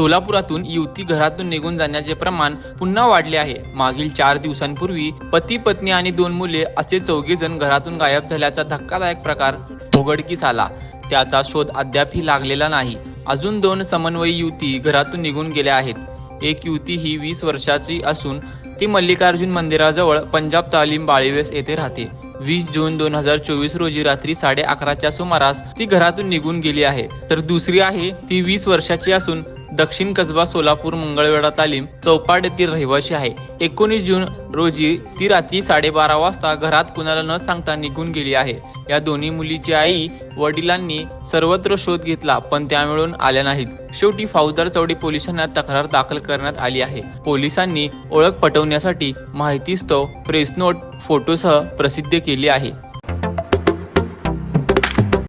सोलापुरातून युवती घरातून निघून जाण्याचे प्रमाण पुन्हा वाढले आहे. मागील चार दिवसांपूर्वी पती पत्नी आणि दोन मुले असे चौघे जण घरातून गायब झाल्याचा धक्कादायक प्रकार उघडकीस आला. त्याचा शोध अद्यापही लागलेला नाही. अजून दोन समन्वयी युवती घरातून निघून गेल्या आहेत. एक युवती ही वीस वर्षाची असून ती मल्लिकार्जुन मंदिराजवळ पंजाब तालीम बाळीवेस येथे राहते. वीस जून दोन हजार चोवीस रोजी रात्री साडे अकराच्या सुमारास ती घरातून निघून गेली आहे. तर दुसरी आहे ती वीस वर्षाची असून दक्षिण कसबा सोलापूर मंगळवेढा तालीम चौपाड येथील रहिवाशी आहे. एकोणीस जून रोजी ती रात्री साडेबारा वाजता घरात कुणाला न सांगता निघून गेली आहे. या दोन्ही मुलीची आई वडिलांनी सर्वत्र शोध घेतला पण त्या मिळून आल्या नाहीत. शेवटी फौजदार चौडी पोलिसांना तक्रार दाखल करण्यात आली आहे. पोलिसांनी ओळख पटवण्यासाठी माहितीस्तव प्रेस नोट फोटोसह प्रसिद्ध केली आहे.